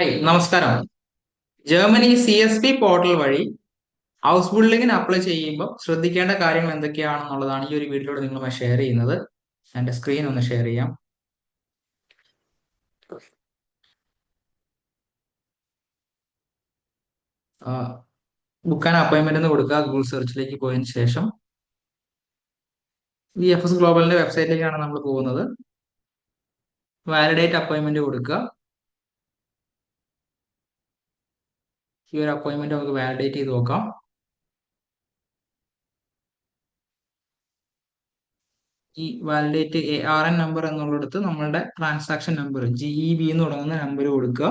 നമസ്കാരം. Germany C S P portal വഴി house ബിൽഡിങ്ങിന് അപ്ലൈ ചെയ്യുമ്പോൾ ശ്രദ്ധിക്കേണ്ട കാര്യങ്ങൾ എന്തൊക്കെയാണെന്നുള്ളതാണ് ഈ ഒരു വീഡിയോയിലൂടെ നിങ്ങളുമായി ഷെയർ ചെയ്യുന്നത്. എന്റെ സ്ക്രീൻ ഒന്ന് ഷെയർ ചെയ്യാം. ബുക്ക് ആൻഡ് അപ്പോയിൻമെന്റ് ഒന്ന് കൊടുക്കുക. ഗൂഗിൾ സെർച്ചിലേക്ക് പോയതിനു ശേഷം. ഈ എഫ് എസ് ഗ്ലോബലിന്റെ വെബ്സൈറ്റിലേക്കാണ് നമ്മൾ പോകുന്നത്. വാലിഡേറ്റ് അപ്പോയിൻമെന്റ് കൊടുക്കുക. ഈ ഒരു അപ്പോയിൻമെന്റ് നമുക്ക് വാലിഡേറ്റ് ചെയ്ത് നോക്കാം. ഈ validate A R N number എന്നുള്ളിടത്ത് നമ്മളുടെ transaction number G E B എന്ന് തുടങ്ങുന്ന നമ്പർ കൊടുക്കുക.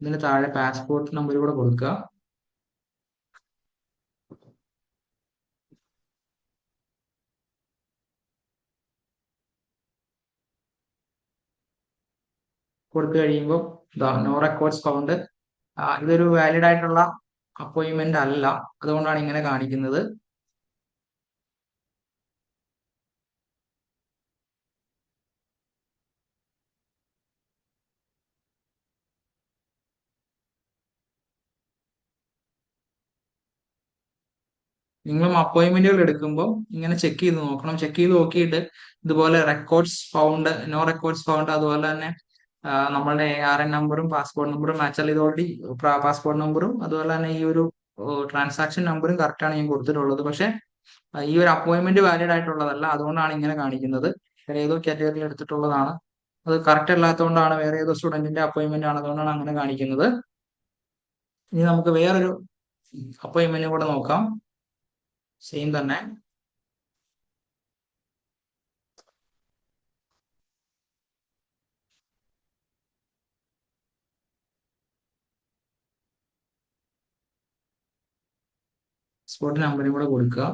ഇതിന് താഴെ പാസ്പോർട്ട് നമ്പർ കൂടെ കൊടുക്കുക. കൊടുത്തു കഴിയുമ്പോൾ നോ റെക്കോർഡ്സ് ഫൗണ്ട് ഇതൊരു വാലിഡ് ആയിട്ടുള്ള അപ്പോയിൻമെന്റ് അല്ല. അതുകൊണ്ടാണ് ഇങ്ങനെ കാണിക്കുന്നത്. നിങ്ങളും അപ്പോയിന്റ്മെന്റുകൾ എടുക്കുമ്പോൾ ഇങ്ങനെ ചെക്ക് ചെയ്ത് നോക്കണം. ചെക്ക് ചെയ്ത് നോക്കിയിട്ട് ഇതുപോലെ records found no records found അതുപോലെ തന്നെ നമ്മളുടെ എ ആർ എൻ നമ്പറും പാസ്പോർട്ട് നമ്പറും മാച്ച് ഇത് ഓൾറെഡി പാസ്പോർട്ട് നമ്പറും അതുപോലെ തന്നെ ഈ ഒരു ട്രാൻസാക്ഷൻ നമ്പറും കറക്റ്റ് ആണ് ഞാൻ കൊടുത്തിട്ടുള്ളത്. പക്ഷെ ഈ ഒരു അപ്പോയിന്റ്മെന്റ് വാലിഡ് ആയിട്ടുള്ളതല്ല. അതുകൊണ്ടാണ് ഇങ്ങനെ കാണിക്കുന്നത്. വേറെ ഏതോ കാറ്റഗറിയിൽ എടുത്തിട്ടുള്ളതാണ്. അത് കറക്റ്റ് അല്ലാത്തതുകൊണ്ടാണ് വേറെ ഏതോ സ്റ്റുഡന്റിന്റെ അപ്പോയിന്റ്മെന്റ് ആണ്. അതുകൊണ്ടാണ് അങ്ങനെ കാണിക്കുന്നത്. ഇനി നമുക്ക് വേറൊരു അപ്പോയിന്റ്മെന്റ് കൂടെ നോക്കാം. സെയിം തന്നെ. സ്പോട്ട് നമ്പറും കൂടെ കൊടുക്കുക.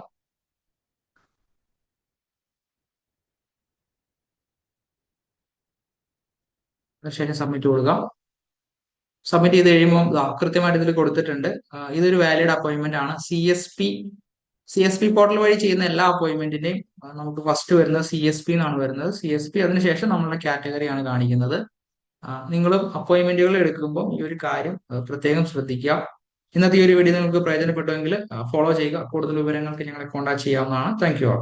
ശേഷം സബ്മിറ്റ് കൊടുക്കുക സബ്മിറ്റ് ചെയ്ത് കഴിയുമ്പോൾ കൃത്യമായിട്ട് ഇതിൽ കൊടുത്തിട്ടുണ്ട്. ഇതൊരു വാലിഡ് അപ്പോയിന്റ്മെന്റ് ആണ്. C S P C S P portal വഴി ചെയ്യുന്ന എല്ലാ അപ്പോയിന്റ്മെന്റിന്റെയും നമുക്ക് ഫസ്റ്റ് വരുന്നത് സി എസ് പി എന്നാണ് വരുന്നത്. സി എസ് പി അതിനുശേഷം നമ്മളുടെ കാറ്റഗറിയാണ് കാണിക്കുന്നത്. നിങ്ങളും അപ്പോയിന്റ്മെന്റുകൾ എടുക്കുമ്പോൾ ഈ ഒരു കാര്യം പ്രത്യേകം ശ്രദ്ധിക്കുക. ഇന്നത്തെ ഈ ഒരു വീഡിയോ നിങ്ങൾക്ക് പ്രയോജനപ്പെട്ടുവെങ്കിൽ ഫോളോ ചെയ്യുക. കൂടുതൽ വിവരങ്ങൾക്ക് ഞങ്ങളെ കോൺടാക്ട് ചെയ്യാവുന്നതാണ്. Thank you all